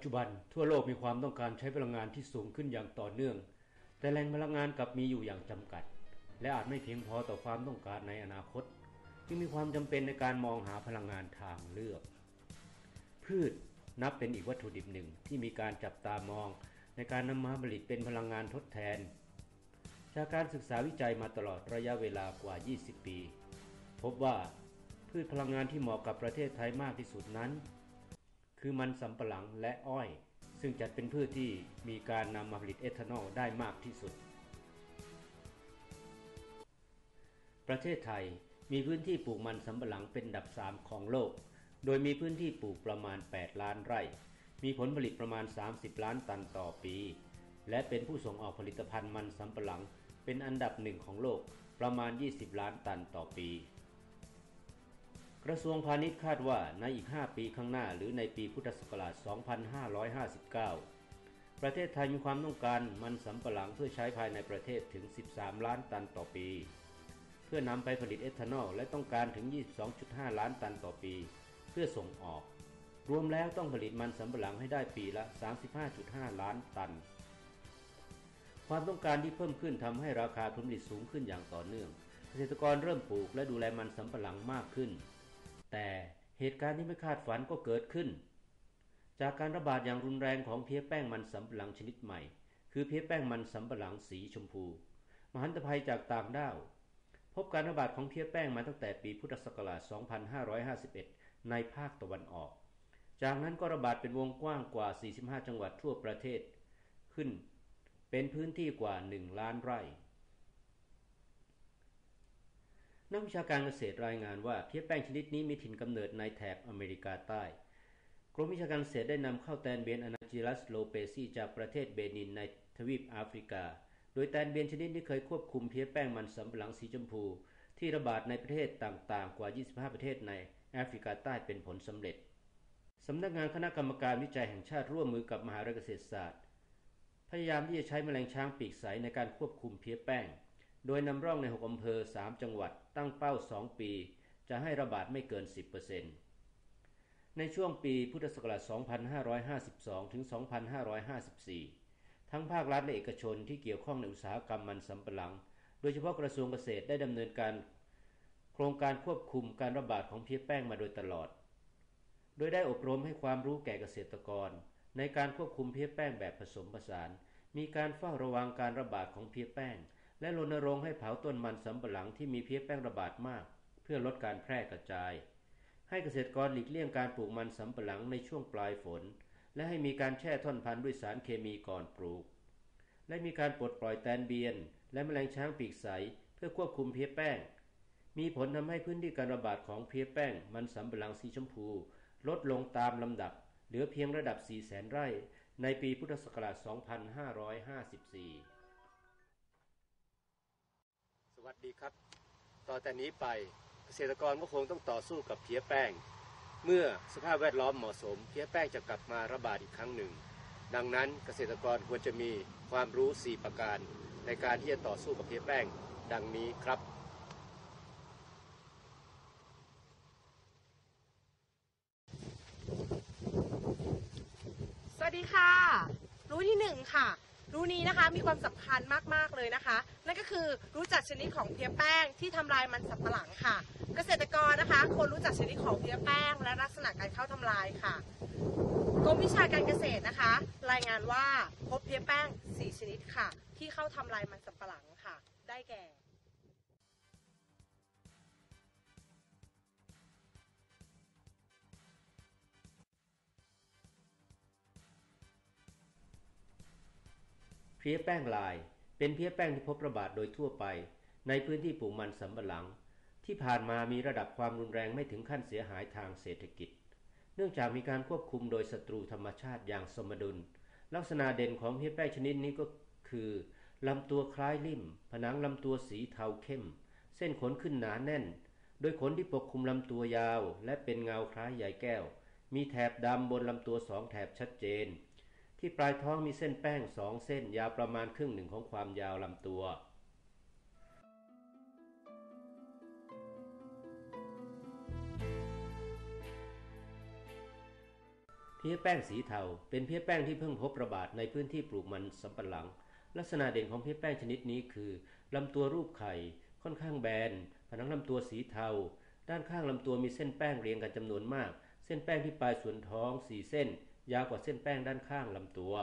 จจุบันทั่วโลกมีความต้องการใช้พลังงานที่สูงขึ้นอย่างต่อเนื่อง แต่แหล่งพลังงานกลับมีอยู่อย่างจำกัด และอาจไม่เพียงพอต่อความต้องการในอนาคต จึงมีความจำเป็นในการมองหาพลังงานทางเลือก พืชนับเป็นอีกวัตถุดิบหนึ่งที่มีการจับตามอง ในการนำมาผลิตเป็นพลังงานทดแทน จากการศึกษาวิจัยมาตลอดระยะเวลากว่า 20 ปี พบว่าพืชพลังงานที่เหมาะกับประเทศไทยมากที่สุดนั้น คือมันสำปะหลังและอ้อย ซึ่งจัดเป็นพืชที่มีการนำมาผลิตเอทานอลได้มากที่สุด ประเทศไทยมีพื้นที่ปลูกมันสำปะหลังเป็นดับ3ของโลก โดยมีพื้นที่ปลูกประมาณ 8 ล้านไร่ มีผลผลิตประมาณ 30 ล้านตันต่อปี และเป็นผู้ส่งออกผลิตภัณฑ์มันสำปะหลัง เป็นอันดับหนึ่งของโลกประมาณ 20 ล้านตันต่อปี กระทรวงพาณิชย์คาดว่าในอีก 5 ปีข้างหน้าหรือในปีพุทธศักราช 2559 ประเทศไทยมีความต้องการมันสำปะหลังเพื่อใช้ภายในประเทศถึง 13 ล้านตันต่อปี เพื่อนำไปผลิตเอทานอลและต้องการถึง 22.5 ล้านตันต่อปี เพื่อส่งออก รวมแล้วต้องผลิตมันสำปะหลังให้ได้ปีละ 35.5 ล้านตัน ความต้องการที่เพิ่มขึ้นทำให้ราคาผลผลิตสูงขึ้นอย่างต่อเนื่องเกษตรกรเริ่มปลูกและดูแลมันสำปะหลังมากขึ้น แต่เหตุการณ์ที่ไม่คาดฝันก็เกิดขึ้น จากการระบาดอย่างรุนแรงของเพี้ยแป้งมันสำปะหลังชนิดใหม่ คือเพี้ยแป้งมันสำปะหลังสีชมพู มหันตภัยจากต่างด้าว พบการระบาดของเพี้ยแป้งมาตั้งแต่ปีพุทธศักราช 2551 ในภาคตะวันออก จากนั้นก็ระบาดเป็นวงกว้างกว่า 45 จังหวัดทั่วประเทศ ขึ้นเป็นพื้นที่กว่า 1 ล้านไร่ นักวิชาการเกษตรรายงานว่าเพี้ยแป้งชนิดนี้มีถิ่นกำเนิดในแถบอเมริกาใต้กรมวิชาการเกษตรได้นำเข้าแตนเบียนอนาจิลัสโลเปซีจากประเทศเบนินในทวีปแอฟริกา โดยแตนเบียนชนิดนี้เคยควบคุมเพี้ยแป้งมันสำปะหลังสีชมพู ที่ระบาดในประเทศต่างๆ กว่า 25 ประเทศในแอฟริกาใต้เป็นผลสำเร็จสำนักงานคณะกรรมการวิจัยแห่งชาติร่วมมือกับมหาวิทยาลัยเกษตรศาสตร์ พยายามที่จะใช้แมลงช้างปีกใสในการควบคุมเพี้ยแป้ง โดยนำร่องใน 6 อำเภอ 3 จังหวัด ตั้งเป้า 2 ปี จะให้ระบาดไม่เกิน 10%ในช่วงปีพุทธศักราช 2552 ถึง 2554 ทั้งภาครัฐและเอกชนที่เกี่ยวข้องในอุตสาหกรรมมันสำปะหลัง โดยเฉพาะกระทรวงเกษตรได้ดำเนินการโครงการควบคุมการระบาดของเพี้ยแป้งมาโดยตลอด โดยได้อบรมให้ความรู้แก่เกษตรกร ในการควบคุมเพี้ยแป้งแบบผสมผสาน มีการเฝ้าระวังการระบาดของเพี้ยแป้ง และรณรงค์ให้เผาต้นมันสำปะหลังที่มีเพี้ยแป้งระบาดมาก เพื่อลดการแพร่กระจาย ให้เกษตรกรหลีกเลี่ยงการปลูกมันสำปะหลังในช่วงปลายฝน และให้มีการแช่ท่อนพันธุ์ด้วยสารเคมีก่อนปลูก และมีการปลดปล่อยแตนเบียน และแมลงช้างปีกใสเพื่อควบคุมเพี้ยแป้ง มีผลทำให้พื้นที่การระบาดของเพี้ยแป้ง มันสำปะหลังสีชมพู ลดลงตามลำดับ เหลือเพียงระดับ4แสนไร่ ในปีพุทธศักราช 2554ส วัสดีครับ ต่อแต่นี้ไปเกษตรกรก็คงต้องต่อสู้กับเพี้ยแป้ง เมื่อสภาพแวดล้อมเหมาะสม เพี้ยแป้งจะกลับมาระบาดอีกครั้งหนึ่ง ดังนั้นเกษตรกรควรจะมีความรู้ 4 ประการ ในการที่จะต่อสู้กับเพี้ยแป้ง ดังนี้ครับสวัสดีค่ะ รู้ที่หนึ่งค่ะ รู้นี้นะคะมีความสำคัญมากๆเลยนะคะ นั่นก็คือรู้จักชนิดของเพี้ยแป้งที่ทำลายมันสับปะหลังค่ะ เกษตรกรนะคะควรรู้จักชนิดของเพี้ยแป้ง และลักษณะการเข้าทำลายค่ะกรมวิชาการเกษตรนะคะ รายงานว่าพบเพี้ยแป้ง 4 ชนิดค่ะ ที่เข้าทำลายมันสับปะหลังค่ะ ได้แก่ เพี้ยแป้งลาย เป็นเพี้ยแป้งที่พบระบาดโดยทั่วไป ในพื้นที่ปลูกมันสำปะหลัง ที่ผ่านมามีระดับความรุนแรงไม่ถึงขั้นเสียหายทางเศรษฐกิจ เนื่องจากมีการควบคุมโดยศัตรูธรรมชาติอย่างสมดุล ลักษณะเด่นของเพี้ยแป้งชนิดนี้ก็คือลำตัวคล้ายลิ่ม ผนังลำตัวสีเทาเข้ม เส้นขนขึ้นหนาแน่น โดยขนที่ปกคลุมลำตัวยาว และเป็นเงาคล้ายใยแก้ว มีแถบดำบนลำตัวสองแถบชัดเจน ที่ปลายท้องมีเส้นแป้งสองเส้นยาวประมาณครึ่งหนึ่งของความยาวลำตัวเพี้ยแป้งสีเทาเป็นเพี้ยแป้งที่เพิ่งพบระบาดในพื้นที่ปลูกมันสำปะหลัง ลักษณะเด่นของเพี้ยแป้งชนิดนี้คือลำตัวรูปไข่ค่อนข้างแบน ผนังลำตัวสีเทา ด้านข้างลำตัวมีเส้นแป้งเรียงกันจำนวนมาก เส้นแป้งที่ปลายส่วนท้องสี่เส้น ยาวกว่าเส้นแป้งด้านข้างลำตัว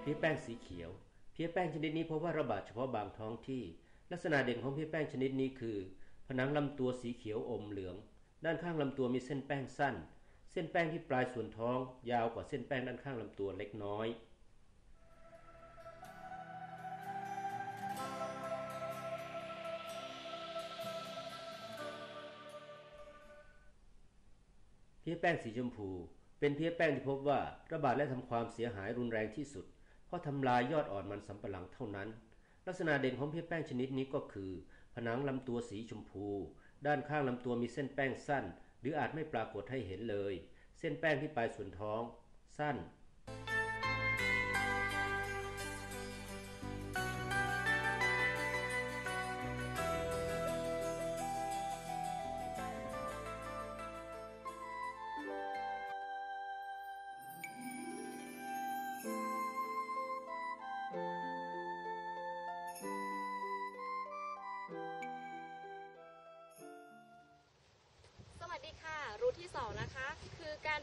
เพี้ยแป้งสีเขียวเพี้ยแป้งชนิดนี้พบว่าระบาดเฉพาะบางท้องที่ ลักษณะเด่นของเพี้ยแป้งชนิดนี้คือ ผนังลำตัวสีเขียวอมเหลือง ด้านข้างลำตัวมีเส้นแป้งสั้น เส้นแป้งที่ปลายส่วนท้อง ยาวกว่าเส้นแป้งด้านข้างลำตัวเล็กน้อย เพี้ยแป้งสีชมพู เป็นเพี้ยแป้งที่พบว่าระบาดและทำความเสียหายรุนแรงที่สุด เพราะทำลายยอดอ่อนมันสำปะหลังเท่านั้น ลักษณะเด่นของเพี้ยแป้งชนิดนี้ก็คือ ผนังลำตัวสีชมพู ด้านข้างลำตัวมีเส้นแป้งสั้น หรืออาจไม่ปรากฏให้เห็นเลย เส้นแป้งที่ปลายส่วนท้อง สั้น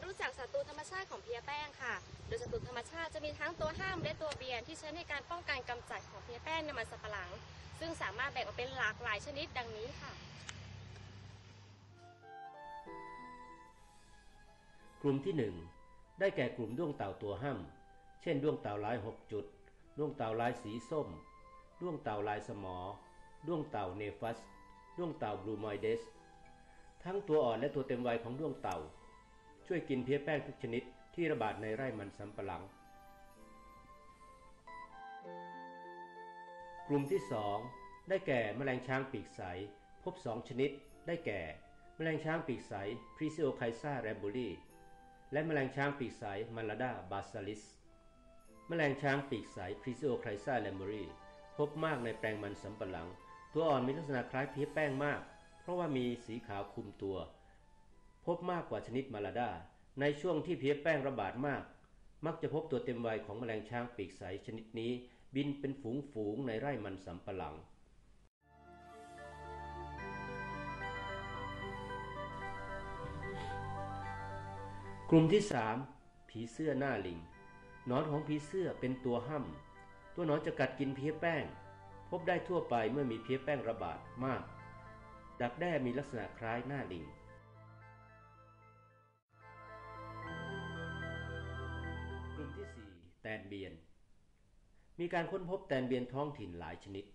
รู้จักศัตรูธรรมชาติของเพียแป้งค่ะ โดยศัตรูธรรมชาติจะมีทั้งตัวห้ามและตัวเบียนที่ใช้ในการป้องกันกำจัดของเพียแป้งในมันสับปะหลัง ซึ่งสามารถแบ่งออกเป็นหลากหลายชนิดดังนี้ค่ะ กลุ่มที่ 1 ได้แก่กลุ่มด้วงเต่าตัวห้ำเช่นด้วงเต่าลาย 6 จุด ด้วงเต่าลายสีส้ม ด้วงเต่าลายสมอ ด้วงเต่าเนฟัส ด้วงเต่าบลูมอยเดส ทั้งตัวอ่อนและตัวเต็มวัยของด้วงเต่า ช่วยกินเพี้ยแป้งทุกชนิดที่ระบาดในไร่มันสำปะหลัง กลุ่มที่ 2 ได้แก่แมลงช้างปีกใส พบ 2 ชนิด ได้แก่ แมลงช้างปีกใส p r i s i o c h i s a r a b u l i และแมลงช้างปีกใสมาลาดาบาซาลิส แมลงช้างปีกใส p r i s i o c h i s a r a m b u l i พบมากในแปลงมันสำปะหลัง ตัวอ่อนมีลักษณะคล้ายเพี้ยแป้งมาก เพราะว่ามีสีขาวคลุมตัว พบมากกว่าชนิดมาลาดา ในช่วงที่เพี้ยแป้งระบาดมาก มักจะพบตัวเต็มวัยของแมลงช้างปีกใสชนิดนี้ บินเป็นฝูงๆในไร่มันสำปะหลัง กลุ่มที่ 3 ผีเสื้อหน้าลิงหนอนของผีเสื้อเป็นตัวห้ำตัวหนอนจะกัดกินเพี้ยแป้ง พบได้ทั่วไปเมื่อมีเพี้ยแป้งระบาดมาก ดักแด้มีลักษณะคล้ายหน้าลิง แตนเบียน มีการค้นพบแตนเบียนท้องถิ่นหลายชนิด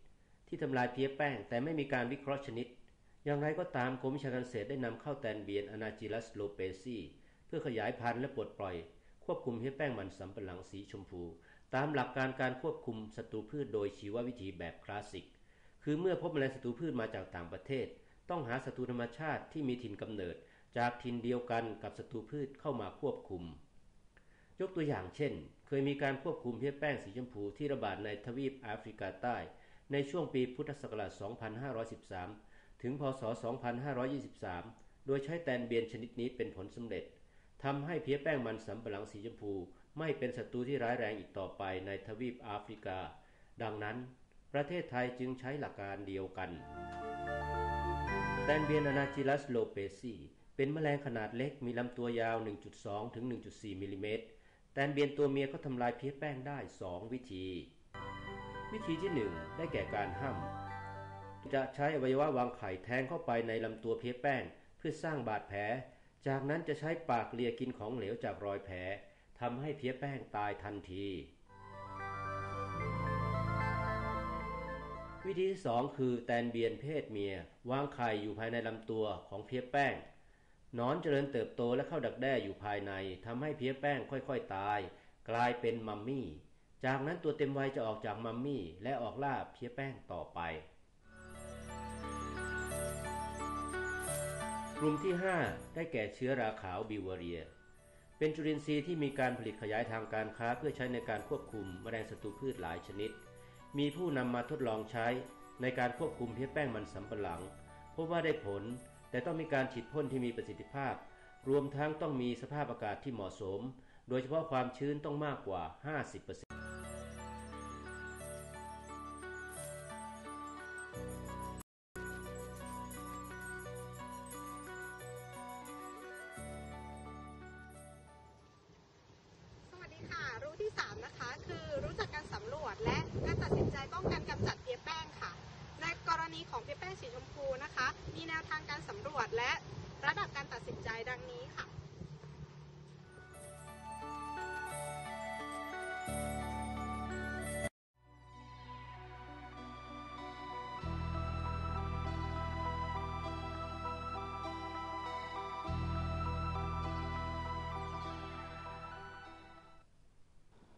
ที่ทำลายเพี้ยแป้ง แต่ไม่มีการวิเคราะห์ชนิด อย่างไรก็ตามกรมวิชาการเกษตรได้นำเข้าแตนเบียนอนาจิลัสโลเปซีเพื่อขยายพันธุ์และปลดปล่อย ควบคุมเพี้ยแป้งมันสำปะหลังสีชมพู ตามหลักการการควบคุมศัตรูพืชโดยชีววิธีแบบคลาสสิก คือเมื่อพบแมลงศัตรูพืชมาจากต่างประเทศ ต้องหาศัตรูธรรมชาติที่มีถิ่นกำเนิดจากถิ่นเดียวกันกับศัตรูพืชเข้ามาควบคุม ยกตัวอย่างเช่น เคยมีการควบคุมเพี้ยแป้งสีชมพูที่ระบาดในทวีปแอฟริกาใต้ ในช่วงปีพุทธศักราช 2513 ถึงพศ 2523 โดยใช้แตนเบียนชนิดนี้เป็นผลสำเร็จทำให้เพี้ยแป้งมันสำปะหลังสีชมพู ไม่เป็นศัตรูที่ร้ายแรงอีกต่อไปในทวีปแอฟริกา ดังนั้น ประเทศไทยจึงใช้หลักการเดียวกันแตนเบียนอนาจิลัสโลเปซีเป็นแมลงขนาดเล็กมีลำตัวยาว 1.2 ถึง 1.4 มิลลิเมตร แตนเบียนตัวเมียก็ทำลายเพี้ยแป้งได้ 2 วิธี วิธีที่ 1 ได้แก่การห้ำจะใช้อวัยวะวางไข่แทงเข้าไปในลำตัวเพี้ยแป้ง เพื่อสร้างบาดแผล จากนั้นจะใช้ปากเลียกินของเหลวจากรอยแผลทำให้เพี้ยแป้งตายทันที วิธีที่สองคือแตนเบียนเพศเมีย วางไข่อยู่ภายในลำตัวของเพี้ยแป้ง นอนเจริญเติบโตและเข้าดักแด้อยู่ภายในทำให้เพี้ยแป้งค่อยๆ ตาย กลายเป็นมัมมี่ จากนั้นตัวเต็มวัยจะออกจากมัมมี่ และออกล่าเพี้ยแป้งต่อไป กลุ่มที่ 5 ได้แก่เชื้อราขาวบิวเรีย เป็นจุลินทรีย์ที่มีการผลิตขยายทางการค้าเพื่อใช้ในการควบคุมแมลงศัตรูพืชหลายชนิด มีผู้นำมาทดลองใช้ในการควบคุมเพี้ยแป้งมันสำปะหลังพบว่าได้ผล แต่ต้องมีการฉีดพ่นที่มีประสิทธิภาพ รวมทั้งต้องมีสภาพอากาศที่เหมาะสม โดยเฉพาะความชื้นต้องมากกว่า 50% สีชมพูนะคะ มีแนวทางการสำรวจและระดับการตัดสินใจดังนี้ค่ะ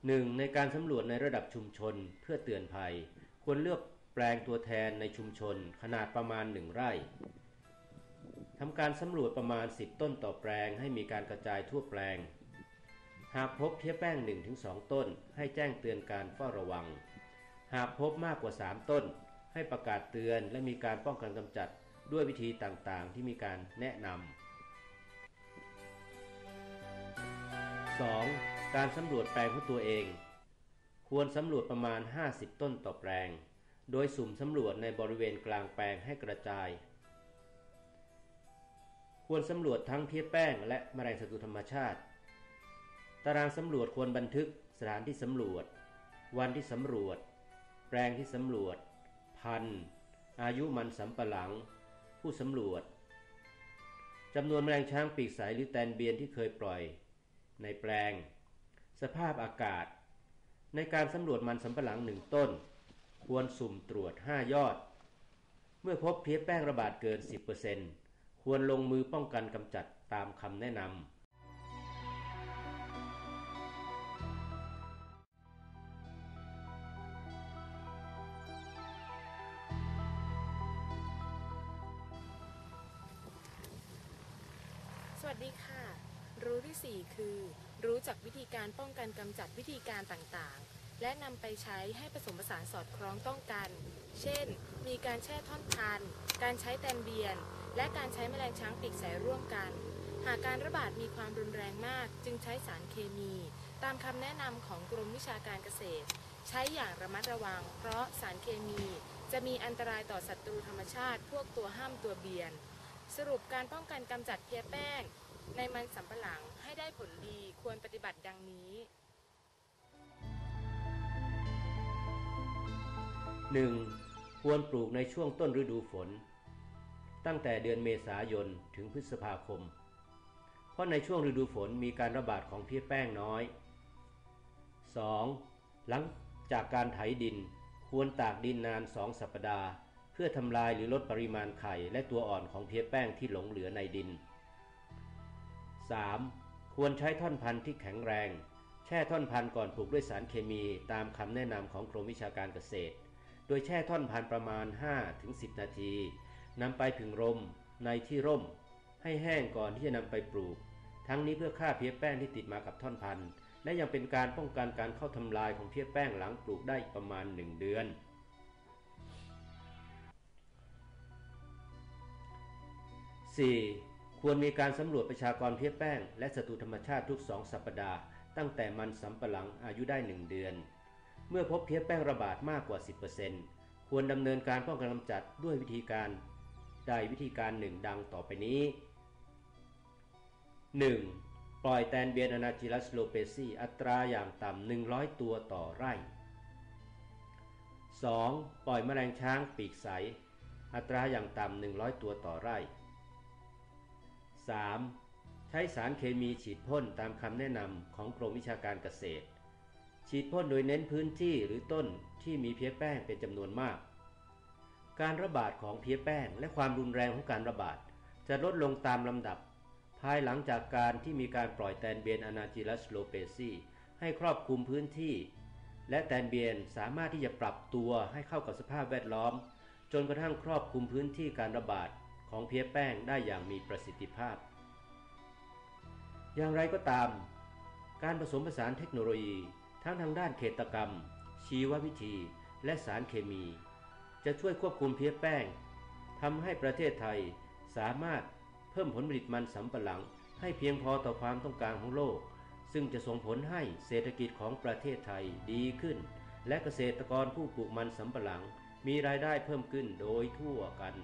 หนึ่งในการสำรวจในระดับชุมชนเพื่อเตือนภัย ควรเลือก แปลงตัวแทนในชุมชนขนาดประมาณหนึ่งไร่ทำการสำรวจประมาณ 10 ต้นต่อแปลงให้มีการกระจายทั่วแปลง หากพบเพี้ยแป้ง 1-2 ต้น ให้แจ้งเตือนการเฝ้าระวัง หากพบมากกว่า 3 ต้น ให้ประกาศเตือนและมีการป้องกันกำจัดด้วยวิธีต่างๆ ที่มีการแนะนำ 2. การสำรวจแปลงของตัวเอง ควรสำรวจประมาณ 50 ต้นต่อแปลง โดยสุ่มสำรวจในบริเวณกลางแปลงให้กระจาย ควรสำรวจทั้งเพี้ยแป้งและแมลงศัตรูธรรมชาติ ตารางสำรวจควรบันทึกสถานที่สำรวจ วันที่สำรวจ แปลงที่สำรวจ พันธุ์อายุมันสำปะหลัง ผู้สำรวจจำนวนแมลงช้างปีกใสหรือแตนเบียนที่เคยปล่อย ในแปลง สภาพอากาศ ในการสำรวจมันสำปะหลังหนึ่งต้น ควรสุ่มตรวจ 5 ยอด เมื่อพบเพี้ยแป้งระบาดเกิน 10%ควรลงมือป้องกันกำจัดตามคำแนะนำสวัสดีค่ะ รู้ที่ 4 คือ รู้จักวิธีการป้องกันกำจัดวิธีการต่างๆ และนำไปใช้ให้ผสมผสานสอดคล้องต้องกัน เช่น มีการแช่ท่อนพันธุ์การใช้แตนเบียน และการใช้แมลงช้างปีกแสร่วมกัน หากการระบาดมีความรุนแรงมาก จึงใช้สารเคมี ตามคำแนะนำของกรมวิชาการเกษตร ใช้อย่างระมัดระวัง เพราะสารเคมี จะมีอันตรายต่อศัตรูธรรมชาติ พวกตัวห้ามตัวเบียน สรุปการป้องกันกำจัดเพี้ยแป้ง ในมันสำปะหลังให้ได้ผลดีควรปฏิบัติดังนี้ 1. ควรปลูกในช่วงต้นฤดูฝน ตั้งแต่เดือนเมษายนถึงพฤษภาคม เพราะในช่วงฤดูฝนมีการระบาดของเพี้ยแป้งน้อย 2. หลังจากการไถดิน ควรตากดินนาน2สัปดาห์ เพื่อทำลายหรือลดปริมาณไข่และตัวอ่อนของเพี้ยแป้งที่หลงเหลือในดิน 3. ควรใช้ท่อนพันธุ์ที่แข็งแรง แช่ท่อนพันธุ์ก่อนปลูกด้วยสารเคมีตามคำแนะนำของกรมวิชาการเกษตร ดยแช่ท่อนพันธุ์ประมาณ 5-10 นาทีนำไปผึ่งลมในที่ร่ม ให้แห้งก่อนที่จะนำไปปลูก ทั้งนี้เพื่อฆ่าเพี้ยแป้งที่ติดมากับท่อนพันธุ์ และยังเป็นการป้องกันการเข้าทำลายของเพี้ยแป้งหลังปลูกได้ประมาณ 1 เดือน 4. ควรมีการสำรวจประชากรเพี้ยแป้ง และศัตรูธรรมชาติทุก2สัปดาห์ตั้งแต่มันสำปะหลังอายุได้ 1 เดือน เมื่อพบเพี้ยแป้งระบาดมากกว่า 10%ควรดำเนินการป้องกันกำจัดด้วยวิธีการใดวิธีการหนึ่งดังต่อไปนี้ 1. ปล่อยแตนเบียนอนาจิลัสโลเปซีอัตราอย่างต่ำ 100 ตัวต่อไร่ 2. ปล่อยแมลงช้างปีกใส อัตราอย่างต่ำ 100 ตัวต่อไร่ 3. ใช้สารเคมีฉีดพ่นตามคำแนะนำของกรมวิชาการเกษตร ฉีดพ่นโดยเน้นพื้นที่หรือต้นที่มีเพี้ยแป้งเป็นจำนวนมาก การระบาดของเพี้ยแป้งและความรุนแรงของการระบาด จะลดลงตามลำดับ ภายหลังจากการที่มีการปล่อยแตนเบียนอนาจิลัสโลเปซีให้ครอบคลุมพื้นที่ และแตนเบียนสามารถที่จะปรับตัวให้เข้ากับสภาพแวดล้อม จนกระทั่งครอบคลุมพื้นที่การระบาดของเพี้ยแป้งได้อย่างมีประสิทธิภาพ อย่างไรก็ตาม การผสมผสานเทคโนโลยี ทั้งทางด้านเขตกรรม ชีววิธี และสารเคมี จะช่วยควบคุมเพี้ยแป้งทำให้ประเทศไทยสามารถเพิ่มผลผลิตมันสำปะหลัง ให้เพียงพอต่อความต้องการของโลก ซึ่งจะส่งผลให้เศรษฐกิจของประเทศไทยดีขึ้น และเกษตรกรผู้ปลูกมันสำปะหลัง มีรายได้เพิ่มขึ้นโดยทั่วกัน